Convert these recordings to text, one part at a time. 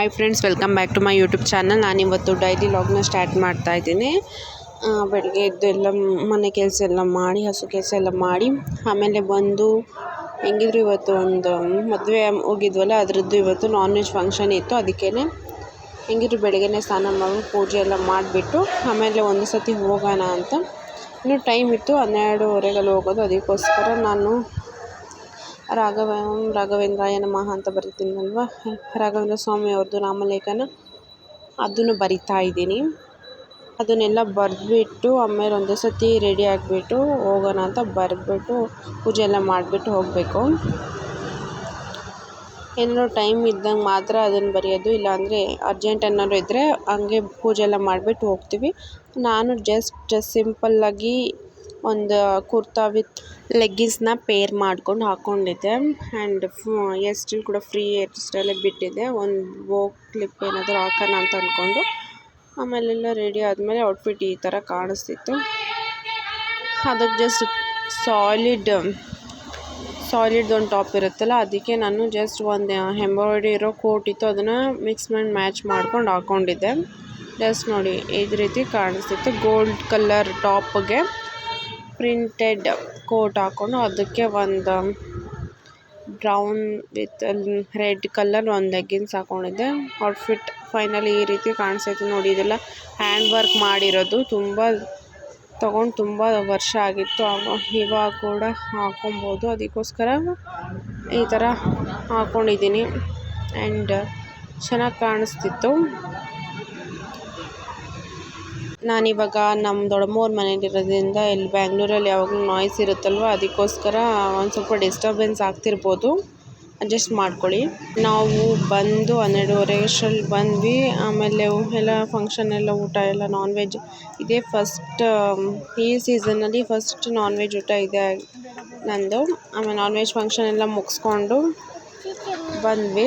Hi friends welcome back to my YouTube channel ನಾನಿವತ್ತು daily ಲಾಗ್ನ start ಮಾಡ್ತಾ ಇದ್ದೀನಿ. ಬೆಳಗ್ಗೆ ಎದ್ದು ಎಲ್ಲ ಮನೆ ಕೆಲಸ ಎಲ್ಲ ಮಾಡಿ, ಹಸು ಕೆಲಸ ಎಲ್ಲ ಮಾಡಿ, ಆಮೇಲೆ ಬಂದು ಹೆಂಗಿದ್ರು ಇವತ್ತು ಒಂದು ಮದುವೆ ಹೋಗಿದ್ವಲ್ಲ, ಅದರದ್ದು ಇವತ್ತು ನಾನ್ ವೆಜ್ ಫಂಕ್ಷನ್ ಇತ್ತು. ಅದಕ್ಕೇ ಹೆಂಗಿದ್ರು ಬೆಳಗ್ಗೆ ಸ್ನಾನ ಮಾಡಿ, ಪೂಜೆ ಎಲ್ಲ ಮಾಡಿಬಿಟ್ಟು, ಆಮೇಲೆ ಒಂದು ಸತಿ ಹೋಗೋಣ ಅಂತ. ಇನ್ನೂ ಟೈಮ್ ಇತ್ತು ಹನ್ನೆರಡುವರೆಗೆಲ್ಲ ಹೋಗೋದು, ಅದಕ್ಕೋಸ್ಕರ ನಾನು ರಾಘವ ರಾಘವೇಂದ್ರಾಯ ನಮಃ ಅಂತ ಅಲ್ವಾ ರಾಘವೇಂದ್ರ ಸ್ವಾಮಿ ಅವ್ರದ್ದು ನಾಮಲೇಖನ ಅದನ್ನು ಬರಿತಾ ಇದ್ದೀನಿ. ಅದನ್ನೆಲ್ಲ ಬರೆದ್ಬಿಟ್ಟು ಆಮೇಲೆ ಒಂದೇ ಸತಿ ರೆಡಿ ಆಗಿಬಿಟ್ಟು ಹೋಗೋಣ ಅಂತ ಬರೆದ್ಬಿಟ್ಟು ಪೂಜೆ ಎಲ್ಲ ಮಾಡಿಬಿಟ್ಟು ಹೋಗಬೇಕು. ಏನಾದ್ರು ಟೈಮ್ ಇದ್ದಂಗೆ ಮಾತ್ರ ಅದನ್ನು ಬರೆಯೋದು, ಇಲ್ಲಾಂದರೆ ಅರ್ಜೆಂಟ್ ಏನಾದ್ರು ಇದ್ದರೆ ಹಂಗೆ ಪೂಜೆ ಎಲ್ಲ ಮಾಡಿಬಿಟ್ಟು ಹೋಗ್ತೀವಿ. ನಾನು ಜಸ್ಟ್ ಸಿಂಪಲ್ಲಾಗಿ ಒಂದು ಕುರ್ತಾ ವಿತ್ ಲೆಗ್ಗಿನ್ಸ್ನ ಪೇರ್ ಮಾಡ್ಕೊಂಡು ಹಾಕ್ಕೊಂಡಿದ್ದೆ ಆ್ಯಂಡ್ ಹೇರ್ ಸ್ಟೈಲ್ ಕೂಡ ಫ್ರೀ ಹೇರ್ ಬಿಟ್ಟಿದ್ದೆ ಒಂದು ಬೋ ಕ್ಲಿಪ್ ಏನಾದರೂ ಹಾಕೋಣ ಅಂತ ಅಂದ್ಕೊಂಡು ಆಮೇಲೆಲ್ಲ ರೆಡಿ ಆದಮೇಲೆ ಔಟ್ಫಿಟ್ ಈ ಥರ ಕಾಣಿಸ್ತಿತ್ತು. ಅದಕ್ಕೆ ಜಸ್ಟ್ ಸಾಲಿಡ್ ಸಾಲಿಡ್ ಒಂದು ಟಾಪ್ ಇರುತ್ತಲ್ಲ, ಅದಕ್ಕೆ ನಾನು ಜಸ್ಟ್ ಒಂದು ಎಂಬ್ರಾಯ್ಡ್ರಿ ಇರೋ ಕೋಟ್ ಇತ್ತು, ಅದನ್ನು ಮಿಕ್ಸ್ ಮಾಡಿ ಮ್ಯಾಚ್ ಮಾಡ್ಕೊಂಡು ಹಾಕ್ಕೊಂಡಿದ್ದೆ ಜಸ್ಟ್ ನೋಡಿ, ಇದು ರೀತಿ ಕಾಣಿಸ್ತಿತ್ತು ಗೋಲ್ಡ್ ಕಲರ್ ಟಾಪ್ಗೆ. ಪ್ರಿಂಟೆಡ್ ಕೋಟ್ ಹಾಕೊಂಡು ಅದಕ್ಕೆ ಒಂದು ಬ್ರೌನ್ ವಿತ್ ರೆಡ್ ಕಲರ್ ಒಂದು ಲೆಗ್ಗಿನ್ಸ್ ಹಾಕ್ಕೊಂಡಿದ್ದೆ ಔಟ್ಫಿಟ್ ಫೈನಲ್ ಈ ರೀತಿ ಕಾಣಿಸೈತೆ ನೋಡಿ. ಇದೆಲ್ಲ ಹ್ಯಾಂಡ್ ವರ್ಕ್ ಮಾಡಿರೋದು. ತುಂಬ ತೊಗೊಂಡು ತುಂಬ ವರ್ಷ ಆಗಿತ್ತು. ಆಗ ಇವಾಗ ಕೂಡ ಹಾಕೊಬೋದು. ಅದಕ್ಕೋಸ್ಕರ ಈ ಥರ ಹಾಕ್ಕೊಂಡಿದ್ದೀನಿ ಆ್ಯಂಡ್ ಚೆನ್ನಾಗಿ ಕಾಣಿಸ್ತಿತ್ತು. ನಾನಿವಾಗ ನಮ್ಮ ದೊಡ್ಡಮ್ಮವ್ರ ಮನೇಲಿರೋದ್ರಿಂದ ಇಲ್ಲಿ ಬ್ಯಾಂಗ್ಳೂರಲ್ಲಿ ಯಾವಾಗಲೂ ನಾಯ್ಸ್ ಇರುತ್ತಲ್ವ, ಅದಕ್ಕೋಸ್ಕರ ಒಂದು ಸ್ವಲ್ಪ ಡಿಸ್ಟರ್ಬೆನ್ಸ್ ಆಗ್ತಿರ್ಬೋದು. ಅಡ್ಜಸ್ಟ್ ಮಾಡ್ಕೊಳ್ಳಿ. ನಾವು ಬಂದು ಹನ್ನೆರಡುವರೆ ಅಷ್ಟರಲ್ಲಿ ಬಂದ್ವಿ. ಆಮೇಲೆ ಎಲ್ಲ ಫಂಕ್ಷನ್ ಎಲ್ಲ ಊಟ ಎಲ್ಲ ನಾನ್ ವೆಜ್ ಇದೇ ಫಸ್ಟ್ ಈ ಸೀಸನಲ್ಲಿ ಫಸ್ಟ್ ನಾನ್ ವೆಜ್ ಊಟ ಇದೆ ನಂದು. ಆಮೇಲೆ ನಾನ್ ವೆಜ್ ಫಂಕ್ಷನ್ ಎಲ್ಲ ಮುಗಿಸ್ಕೊಂಡು ಬಂದ್ವಿ.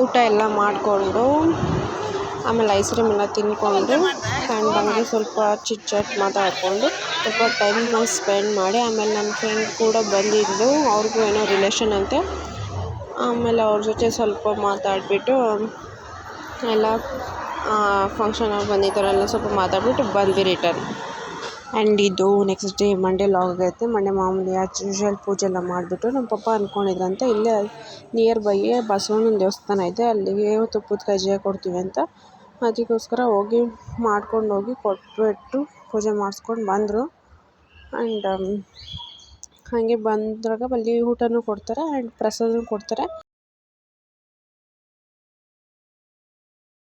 ಊಟ ಎಲ್ಲ ಮಾಡಿಕೊಂಡು, ಆಮೇಲೆ ಐಸ್ ಕ್ರೀಮ್ ಎಲ್ಲ ತಿಂದ್ಕೊಂಡು ಆ್ಯಂಡ್ ಹಂಗೆ ಸ್ವಲ್ಪ ಚಿಟ್ ಚಾಟ್ ಮಾತಾಡಿಕೊಂಡು, ಸ್ವಲ್ಪ ಟೈಮ್ನ ಸ್ಪೆಂಡ್ ಮಾಡಿ, ಆಮೇಲೆ ನನ್ನ ಫ್ರೆಂಡ್ ಕೂಡ ಬಂದಿದ್ದು ಅವ್ರಿಗೂ ಏನೋ ರಿಲೇಷನ್ ಅಂತೆ. ಆಮೇಲೆ ಅವ್ರ ಜೊತೆ ಸ್ವಲ್ಪ ಮಾತಾಡಿಬಿಟ್ಟು, ಎಲ್ಲ ಫಂಕ್ಷನಲ್ಲಿ ಬಂದಿದ್ದಾರಲ್ಲ ಸ್ವಲ್ಪ ಮಾತಾಡ್ಬಿಟ್ಟು ಬಂದ್ವಿ ರಿಟರ್ನ್ ಆ್ಯಂಡ್ ಇದು ನೆಕ್ಸ್ಟ್ ಡೇ ಮಂಡೇ ಲಾಗ್ ಆಗೈತೆ. ಮಂಡೇ ಮಾಮೂಲಿ ಆ್ಯಸ್ ಯೂಶ್ವಲ್ ಪೂಜೆ ಎಲ್ಲ ಮಾಡಿಬಿಟ್ಟು ನಮ್ಮ ಪಪ್ಪ ಅಂದ್ಕೊಂಡಿದ್ರಂತೆ, ಇಲ್ಲೇ ನಿಯರ್ ಬೈಯೇ ಬಸವಣ್ಣನ ದೇವಸ್ಥಾನ ಇದೆ. ಅಲ್ಲಿಗೆ ತುಪ್ಪದ ಕಜ್ಜಾಯ ಕೊಡ್ತೀವಿ ಅಂತ. ಅದಕ್ಕೋಸ್ಕರ ಹೋಗಿ ಮಾಡ್ಕೊಂಡು ಹೋಗಿ ಕೊಟ್ಬಿಟ್ಟು ಪೂಜೆ ಮಾಡಿಸ್ಕೊಂಡು ಬಂದರು. ಆ್ಯಂಡ್ ಹಾಗೆ ಬಂದಾಗ ಅಲ್ಲಿ ಊಟನೂ ಕೊಡ್ತಾರೆ ಆ್ಯಂಡ್ ಪ್ರಸಾದನೂ ಕೊಡ್ತಾರೆ.